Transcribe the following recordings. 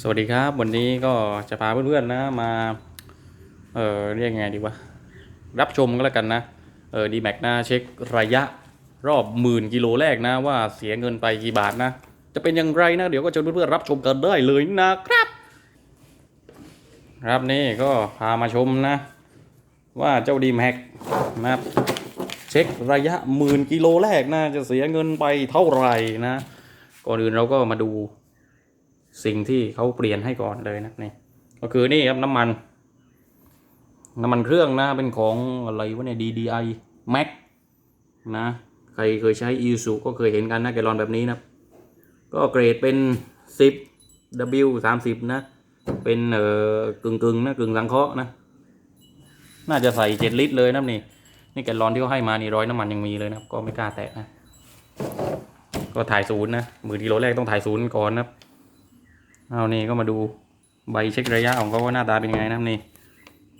สวัสดีครับ วันนี้ก็จะพาเพื่อนๆนะมาเออเรียกไงดีวะรับชมก็แล้วกันนะเออดีแม็กนะเช็คระยะรอบหมื่นกิโลแรกนะว่าเสียเงินไปกี่บาทนะ จะเป็นอย่างไรนะเดี๋ยวก็เชิญเพื่อนๆรับชมกันได้เลยนะครับ ครับนี่ก็พามาชมนะ ว่าเจ้าดีแม็กนะครับเช็คระยะหมื่นกิโลแรกนะจะเสียเงินไปเท่าไหร่นะ ก่อนอื่นเราก็มาดู สิ่งที่เขาเปลี่ยนให้ก่อนเลยนะนี่ก็คือนี่ครับน้ำมัน น้ำมันเครื่องนะเป็นของอะไรวะเนี่ย DDI Max นะใครเคยใช้ i s u ก็เคยเห็นกันนะแกลอนแบบนี้นะก็เกรดเป็น 10 W 30 นะ เป็นเอ่อกึ่งกึ่งๆนะกึ่งสังเคราะห์นะ น่าจะใส่ 7 ลิตรเลยนะนี่ นี่แกลอนที่เขาให้มานี่ร้อยน้ำมันยังมีเลยนะก็ไม่กล้าแตะนะ ก็ถ่ายศูนย์นะหมื่นกิโลแรกต้องถ่ายศูนย์ก่อนนะครับ เอานี่ก็มาดูใบเช็คระยะของเขาว่าหน้าตาเป็นไงนะครับนี่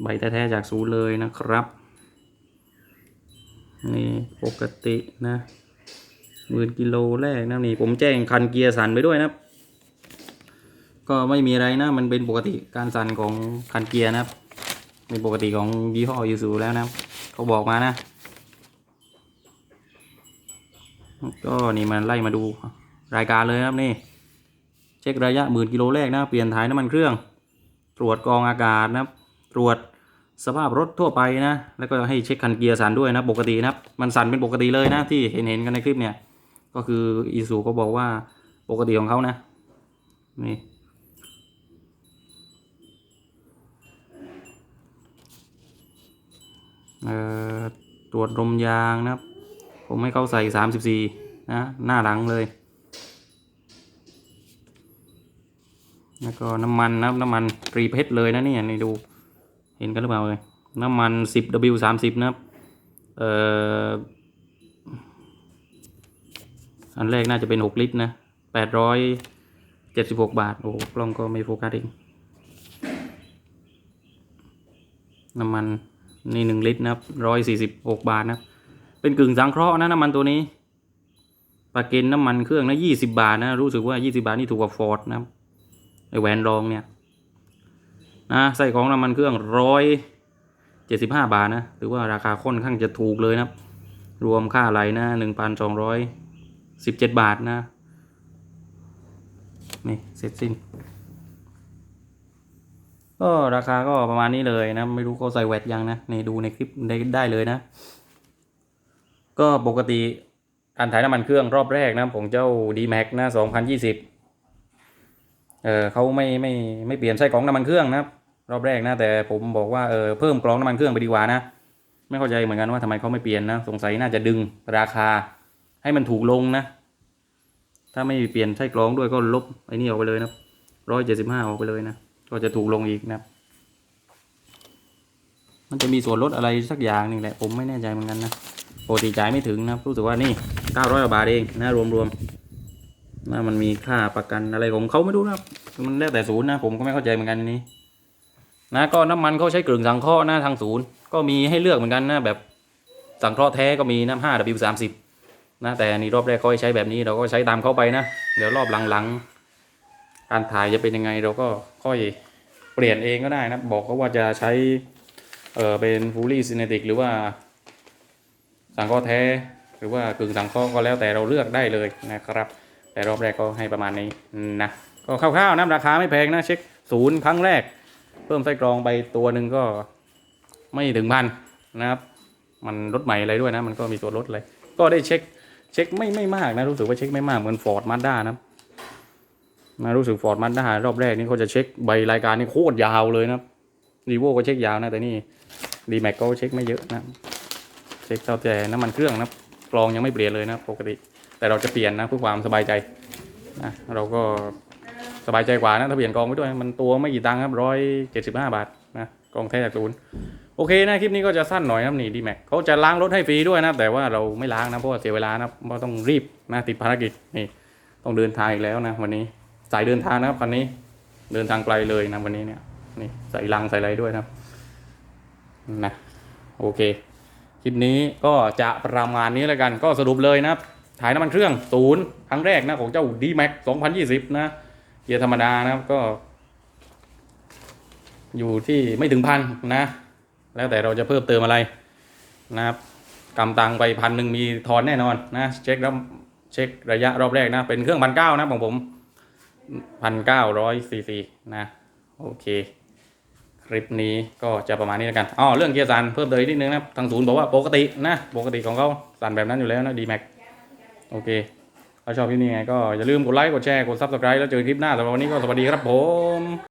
ใบแท้ๆจากศูนย์เลยนะครับ นี่ปกตินะหมื่นกิโลแรกนะนี่ผมแจ้งคันเกียร์สั่นไปด้วยนะก็ไม่มีอะไรนะ มันเป็นปกติการสั่นของคันเกียร์นะครับเป็นปกติของยี่ห้อยูซูแล้วนะเขาบอกมานะ ก็นี่มันไล่มาดูรายการเลยนะครับนี่ เช็คระยะหมื่นกิโลแรกนะเปลี่ยนถ่ายน้ำมันเครื่อง ตรวจกรองอากาศนะครับตรวจสภาพรถทั่วไปนะ แล้วก็ให้เช็คคันเกียร์สั่นด้วยนะปกตินะครับ มันสั่นเป็นปกติเลยนะที่เห็นเห็นกันในคลิปเนี่ย ก็คืออีซูก็บอกว่าปกติของเขานะนี่เอ่ตรวจลมยางนะครับ ผมให้เขาใส่สามสิบสี่นะ หน้าหลังเลย แล้วก็น้ำมันนะครับน้ำมันตรีเพชรเลยนะเนี่ยนี่ดูเห็นกันหรือเปล่าเลยน้ำมัน 10W 30 นะครับเอ่ออันแรกน่าจะเป็น 6 ลิตรนะ 876 บาท โอ้กล้องก็ไม่โฟกัสเองน้ำมันนี่ 1 ลิตรนะครับ 146 บาทนะครับ เป็นกึ่งสังเคราะห์นะน้ำมันตัวนี้ปาเกนน้ำมันเครื่องนะ 20 บาทนะ รู้สึกว่า 20 บาทนี่ถูกกว่าฟอร์ดนะครับ ไอแหวนรองเนี่ยนะใส่ของน้ำมันเครื่องร้อยเจ็ดสิบห้าบาทนะถือว่าราคาค่อนข้างจะถูกเลยนะรวมค่าไหลนะหนึ่งพันสองร้อยสิบเจ็ดบาทนะนี่เสร็จสิ้น ก็ราคาก็ประมาณนี้เลยนะ ไม่รู้เขาใส่แวดยังนะนี่ดูในคลิปได้ได้เลยนะ ก็ปกติการถ่ายน้ำมันเครื่องรอบแรกนะของเจ้า D-Max นะ 2020 เออเขาไม่ไม่ไม่เปลี่ยนไส้กรองน้ำมันเครื่องนะครับรอบแรกนะแต่ผมบอกว่าเออเพิ่มกรองน้ำมันเครื่องไปดีกว่านะ ไม่เข้าใจเหมือนกันว่าทำไมเขาไม่เปลี่ยนนะสงสัยน่าจะดึงราคาให้มันถูกลงนะ ถ้าไม่เปลี่ยนไส้กรองด้วยก็ลบไอ้นี่ออกไปเลยนะร้อยเจ็ดสิบห้าออกไปเลยนะก็จะถูกลงอีกนะมันจะมีส่วนลดอะไรสักอย่างหนึ่งแหละผมไม่แน่ใจเหมือนกันนะปกติจ่ายไม่ถึงนะรู้สึกว่านี่เก้าร้อยบาทเองนะรวมๆ นะมันมีค่าประกันอะไรของเขาไม่รู้นะมันแล้วแต่ศูนย์นะผมก็ไม่เข้าใจเหมือนกันนี้ นะก็น้ำมันเขาใช้กลึ่งสังเคราะห์นะทางศูนย์ก็มีให้เลือกเหมือนกันนะแบบสังเคราะห์แท้ก็มีนะ5 W 3 0นะแต่นี่รอบแรกเขาให้ใช้แบบนี้เราก็ใช้ตามเขาไปนะ เดี๋ยวรอบหลังๆการถ่ายจะเป็นยังไงเราก็ค่อยเปลี่ยนเองก็ได้นะ บอกเขาว่าจะใช้เออเป็นฟูลี่ซินเนติกหรือว่าสังเคราะห์แท้ หรือว่ากึ่งสังเคราะห์ก็แล้วแต่เราเลือกได้เลยนะครับ แต่รอบแรกก็ให้ประมาณนี้นะก็คร่าวๆนะราคาไม่แพงนะเช็คศูนย์ครั้งแรก เพิ่มไส้กรองไปตัวหนึ่งก็ไม่ถึงพันนะครับ มันรถใหม่อะไรด้วยนะ มันก็มีส่วนลดอะไรก็ได้เช็คเช็คไม่ไม่มากนะรู้สึกว่าเช็คไม่มากเหมือนฟอร์ดมาด้านะนะรู้สึกฟอร์ดมาด้ารอบแรกนี่เขาจะเช็คใบรายการนี่โคตรยาวเลยนะรีโวก็เช็คยาวนะแต่นี่ดีแม็กก็เช็คไม่เยอะนะเช็คเท่าแต่น้ำมันเครื่องนะกรองยังไม่เปลี่ยนเลยนะปกติ แต่เราจะเปลี่ยนนะเพื่อความสบายใจนะเราก็สบายใจกว่านะถ้าเปลี่ยนกองไปด้วยมันตัวไม่กี่ตังค์ครับร้อยเจ็ดสิบห้าบาทนะกองแท้จากศูนย์โอเคนะคลิปนี้ก็จะสั้นหน่อยนะนี่ดีแม็กเขาจะล้างรถให้ฟรีด้วยนะแต่ว่าเราไม่ล้างนะเพราะว่าเสียเวลานะเพราะต้องรีบนะติดภารกิจนี่ต้องเดินทางอีกแล้วนะวันนี้สายเดินทางนะครับคันนี้เดินทางไกลเลยนะวันนี้เนี่ยนี่ใส่ลังใส่อะไรด้วยนะนะโอเคคลิปนี้ก็จะประมาณนี้แล้วกันก็สรุปเลยนะครับ ถ่ายน้ำมันเครื่องศูนย์ครั้งแรกนะของเจ้า D-Max 2020 นะเกียร์ธรรมดานะครับก็ อยู่ที่ไม่ถึงพันนะ แล้วแต่เราจะเพิ่มเติมอะไรนะครับกำตังไปพันหนึ่งมีทอนแน่นอนนะเช็คแล้วเช็คระยะรอบแรกนะ เป็นเครื่องพันเก้านะของผมพันเก้าร้อยซีซีนะ โอเค คลิปนี้ก็จะประมาณนี้แล้วกันอ๋อเรื่องเกียร์สันเพิ่มเติมนิดนึงนะทางศูนย์บอกว่าปกตินะ ปกติของเขาสันแบบนั้นอยู่แล้วนะดีแม็ก โอเคถ้าชอบคลิปนี้ไงก็อย่าลืมกดไลค์ กดแชร์ กดซับสไครต์แล้วเจอคลิปหน้าสำหรับวันนี้ก็สวัสดีครับผม